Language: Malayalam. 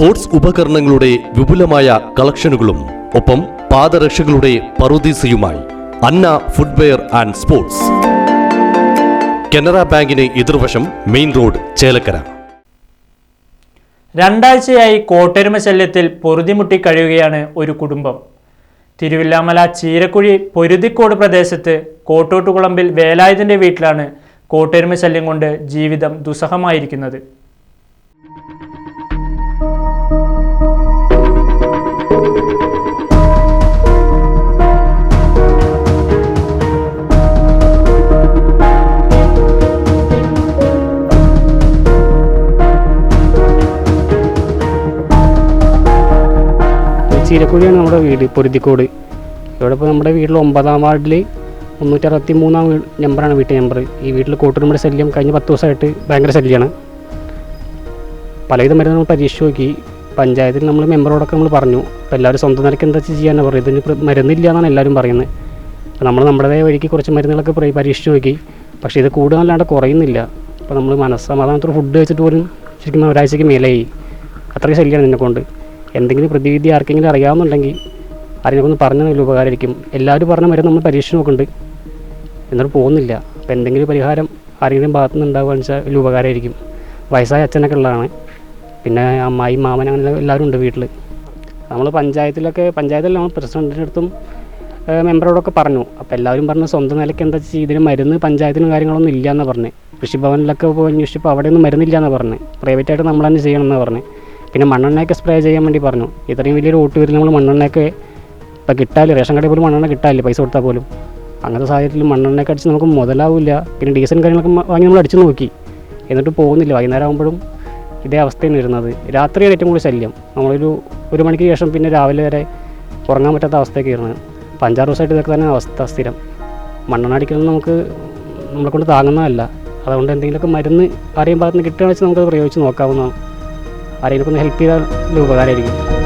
സ്പോർട്സ് ഉപകരണങ്ങളുടെ വിപുലമായ കളക്ഷനുകളും ഒപ്പം പാദരക്ഷകളുടെ പറുദീസയുമായി. Anna footwear and sports. Canara ബാങ്കിന് എതിർവശം മെയിൻ റോഡ് ചേലക്കര. രണ്ടാഴ്ചയായി കോട്ടരുമ ശല്യത്തിൽ പൊറുതിമുട്ടി കഴിയുകയാണ് ഒരു കുടുംബം. തിരുവില്ലാമല ചീരക്കുഴി പൊരുതിക്കോട് പ്രദേശത്ത് കോട്ടോട്ടുകുളമ്പിൽ വേലായുധന്റെ വീട്ടിലാണ് കോട്ടരുമ ശല്യം കൊണ്ട് ജീവിതം ദുസ്സഹമായിരിക്കുന്നത്. ചീരക്കുഴിയാണ് നമ്മുടെ വീട് പൊരുതിക്കോട്. ഇവിടെ ഇപ്പോൾ നമ്മുടെ വീട്ടിൽ ഒമ്പതാം വാർഡിൽ മുന്നൂറ്റി അറുപത്തി മൂന്നാം വീ നമ്പറാണ് വീട്ടു നമ്പർ. ഈ വീട്ടിൽ കൂട്ടുകുടുംബയുടെ ശല്യം കഴിഞ്ഞ പത്ത് ദിവസമായിട്ട് ഭയങ്കര ശല്യമാണ് പലവിധ മരുന്ന് നമ്മൾ പരീക്ഷ നോക്കി. പഞ്ചായത്തിൽ നമ്മൾ മെമ്പറോടൊക്കെ നമ്മൾ പറഞ്ഞു. അപ്പോൾ എല്ലാവരും സ്വന്തം നിലയ്ക്ക് എന്താ ചെയ്യാനാണ് പറയുന്നത് ഇതിന് മരുന്നില്ല എന്നാണ് എല്ലാവരും പറയുന്നത്. അപ്പോൾ നമ്മൾ നമ്മുടേതായ വഴിക്ക് കുറച്ച് മരുന്നുകളൊക്കെ പരീക്ഷിച്ച് നോക്കി. പക്ഷേ ഇത് കൂടുതലല്ലാണ്ട് കുറയുന്നില്ല. അപ്പോൾ നമ്മൾ മനസ്സമാധാനത്തോടെ ഫുഡ് കഴിച്ചിട്ട് പോലും ശരിക്കും ഒരാഴ്ചയ്ക്ക് മേലായി. അത്രയും ശല്യമാണ് നിന്നെ കൊണ്ട് എന്തെങ്കിലും പ്രതിവിധി ആർക്കെങ്കിലും അറിയാമെന്നുണ്ടെങ്കിൽ ആരെങ്കിലും ഒന്ന് പറഞ്ഞു നല്ല ഉപകാരമായിരിക്കും. എല്ലാവരും പറഞ്ഞ വരെ നമ്മൾ പരീക്ഷ നോക്കുന്നുണ്ട്. എന്നിട്ട് പോകുന്നില്ല. അപ്പോൾ എന്തെങ്കിലും പരിഹാരം ആരെങ്കിലും ഭാഗത്തു നിന്ന് ഉണ്ടാവുകയെന്ന് വെച്ചാൽ വലിയ ഉപകാരമായിരിക്കും. വയസ്സായ അച്ഛനൊക്കെ ഉള്ളതാണ്. പിന്നെ അമ്മായി മാമൻ അങ്ങനെ എല്ലാവരും ഉണ്ട് വീട്ടിൽ നമ്മൾ പഞ്ചായത്തിലൊക്കെ പഞ്ചായത്തിൽ നമ്മൾ പ്രസിഡന്റിന്റെ അടുത്തും മെമ്പറോടൊക്കെ പറഞ്ഞു. അപ്പോൾ എല്ലാവരും പറഞ്ഞു സ്വന്തം നിലയ്ക്ക് എന്താ വെച്ചാൽ ഇതിന് മരുന്ന് പഞ്ചായത്തിന് കാര്യങ്ങളൊന്നും ഇല്ല എന്ന് പറഞ്ഞു. കൃഷിഭവനിലൊക്കെ പോയി അന്വേഷിച്ചപ്പോൾ അവിടെയൊന്നും മരുന്നില്ല എന്ന് പറഞ്ഞു. പ്രൈവറ്റായിട്ട് നമ്മൾ തന്നെ ചെയ്യണം എന്ന് പറഞ്ഞു. പിന്നെ മണ്ണെണ്ണയൊക്കെ സ്പ്രേ ചെയ്യാൻ വേണ്ടി പറഞ്ഞു. ഇത്രയും വലിയൊരു ഓട്ട് വരുന്ന നമ്മൾ മണ്ണെണ്ണയൊക്കെ ഇപ്പം കിട്ടാല്ല റേഷൻ കടയിൽ പോലും മണ്ണെണ്ണ കിട്ടാല്ല പൈസ കൊടുത്താൽ പോലും. അങ്ങനത്തെ സാഹചര്യത്തിൽ മണ്ണെണ്ണയൊക്കെ അടിച്ച് നമുക്ക് മുതലാവില്ല. പിന്നെ ഡീസൽ കാര്യങ്ങളൊക്കെ വാങ്ങി നമ്മൾ അടിച്ച് നോക്കി. എന്നിട്ട് പോകുന്നില്ല. വൈകുന്നേരം ആകുമ്പോഴും ഇതേ അവസ്ഥയാണ് വരുന്നത്. രാത്രിയാണ് ഏറ്റവും കൂടുതൽ ശല്യം. നമ്മളൊരു ഒരു മണിക്ക് ശേഷം പിന്നെ രാവിലെ വരെ ഉറങ്ങാൻ പറ്റാത്ത അവസ്ഥയൊക്കെ വരുന്നത് പഞ്ചാറ് ദിവസമായിട്ട് ഇതൊക്കെ തന്നെ അവസ്ഥ സ്ഥിരം. മണ്ണെണ്ണ അടിക്കുന്നത് നമുക്ക് നമ്മളെ കൊണ്ട് താങ്ങുന്നതല്ല. അതുകൊണ്ട് എന്തെങ്കിലുമൊക്കെ മരുന്ന് ആരെയും ഭാഗത്ത് നിന്ന് കിട്ടുകയാണെന്ന് വെച്ചാൽ നമുക്കത് പ്രയോഗിച്ച് നോക്കാവുന്നതാണ്. ആരെങ്കിലും ഒന്ന് ഹെൽപ്പ് ചെയ്താൽ ഉപകാരമായിരിക്കും.